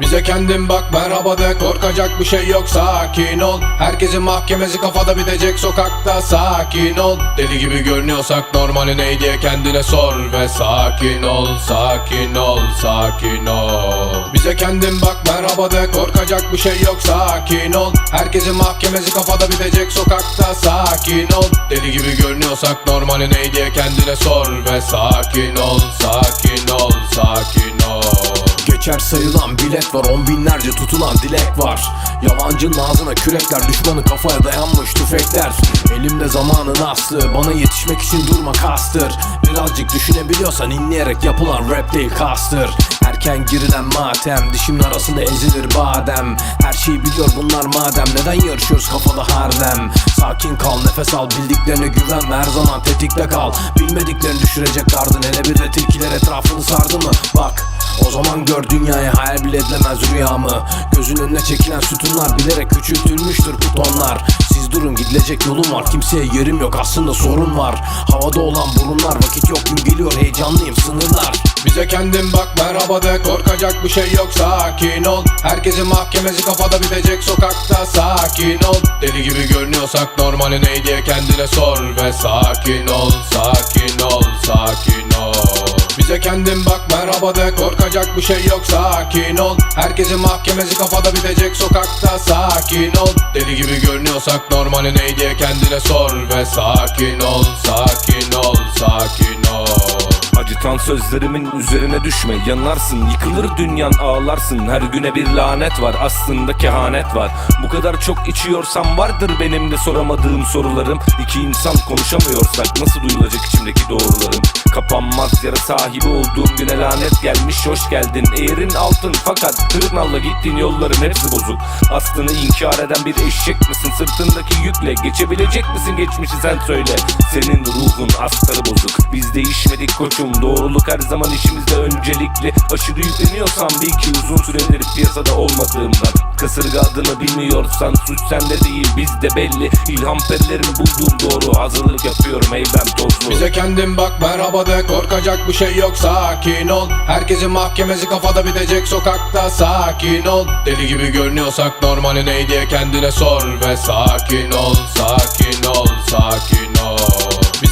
Bize kendin bak merhaba de korkacak bir şey yok sakin ol. Herkesin mahkemesi kafada bitecek sokakta sakin ol. Deli gibi görünüyorsak normali ne diye kendine sor Ve sakin ol sakin ol sakin ol. Bize kendin bak merhaba de korkacak bir şey yok sakin ol. Herkesin mahkemesi kafada bitecek sokakta sakin ol. Deli gibi görünüyorsak normali ne diye kendine sor Ve sakin ol sakin ol sakin ol Geçer sayılan bilet var on binlerce tutulan dilek var. Yalancının ağzına kürekler düşmanın kafaya dayanmış tüfekler. Elimde zamanın aslı bana yetişmek için durma kastır. Birazcık düşünebiliyorsan inleyerek yapılan rap değil kastır. Erken girilen matem dişimin arasında ezilir badem. Her şeyi biliyor bunlar madem neden yarışıyoruz kafada hardem? Sakin kal nefes al bildiklerine güven ve her zaman tetikte kal. Bilmediklerini düşürecek gardın hele bir de tilkiler etrafını sardı mı? Bak zaman gör dünyayı hayal bile edilemez rüyamı Gözün önüne çekilen sütunlar bilerek küçültülmüştür butonlar. Siz durun gidilecek yolum var kimseye yerim yok aslında sorun var. Havada olan burunlar vakit yok gün geliyor heyecanlıyım sınırlar. Bize kendin bak merhaba de korkacak bir şey yok sakin ol. Herkesin mahkemesi kafada bitecek sokakta sakin ol. Deli gibi görünüyorsak normali ne diye kendine sor Ve sakin ol sakin ol sakin ol Bize kendin bak merhaba de. Korkacak bir şey yok sakin ol. Herkesin mahkemesi kafada bitecek sokakta sakin ol. Deli gibi görünüyorsak normali ne diye kendine sor Ve sakin ol sakin ol sakin ol Acıtan sözlerimin üzerine düşme Yanarsın. Yıkılır dünyan ağlarsın. Her güne bir lanet var aslında kehanet var. Bu kadar çok içiyorsam vardır benim de soramadığım sorularım. İki insan konuşamıyorsak nasıl duyulacak içimdeki doğrularım? Kapanmaz yara sahibi olduğum güne lanet gelmiş hoş geldin. Eğerin altın fakat tırnalla gittiğin yolların hepsi bozuk. Aslını inkar eden bir eşek misin? Sırtındaki yükle Geçebilecek misin? Geçmişi sen söyle. Senin ruhun astarı bozuk. Biz değişmedik koçum doğruluk her zaman işimizde öncelikli. Aşırı yükleniyorsan bil ki uzun süredir piyasada olmadığımdan Kasırga adını bilmiyorsan suç sende değil bizde belli. İlham perilerin bulduğum doğru hazırlık yapıyorum ey ben tozlu. Bize kendin bak merhaba de. Korkacak bir şey yok sakin ol. Herkesin mahkemesi kafada bitecek sokakta sakin ol. Deli gibi görünüyorsak normali ne diye kendine sor Ve sakin ol sakin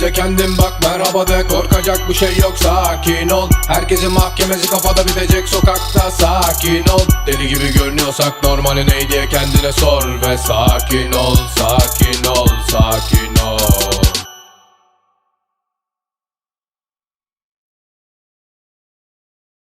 Bize kendin bak merhaba de. Korkacak bir şey yok sakin ol. Herkesin mahkemesi kafada bitecek sokakta sakin ol. Deli gibi görünüyorsak normali ne diye kendine sor Ve sakin ol sakin ol sakin